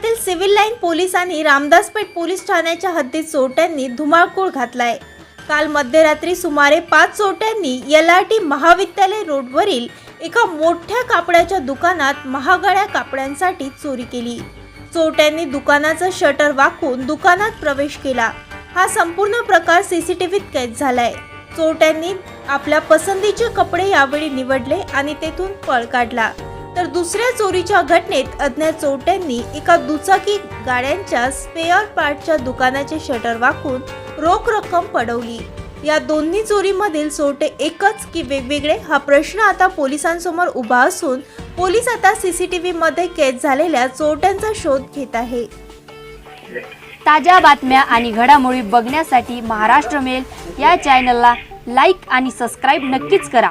शहरातील civil line police आणि Ramdaspeth police ठाण्याच्या हद्दीत चोरट्यांनी धुमाकूळ घातलाय. काल मध्यरात्री सुमारे पाच चोरट्यांनी एल आर टी महाविद्यालय रोडवरील एका मोठ्या कापडाच्या दुकानात महागड्या कापड्यांसाठी चोरी केली. चोरट्यांनी दुकानाचं शटर वाकून दुकानात प्रवेश केला. हा संपूर्ण प्रकार सीसीटीव्हीत कैद झालाय. चोरट्यांनी आपल्या पसंतीचे कपडे यावेळी निवडले आणि तेथून पळ काढला. तर दुसऱ्या चोरीच्या घटनेत अज्ञात चोरट्यांनी एका दुचाकी गाड्यांच्या स्पेअर पार्टच्या दुकानाचे शटर वाकून रोख रक्कम पडवली. या दोन्ही चोरीमधील चोरटे एकच की वेगवेगळे हा प्रश्न आता पोलिसांसमोर उभा असून पोलीस आता सीसीटीव्ही मध्ये कैद झालेल्या चोरट्यांचा शोध घेत आहे. ताज्या बातम्या आणि घडामोडी बघण्यासाठी महाराष्ट्र मेल या चॅनलला लाईक आणि सबस्क्राईब नक्कीच करा.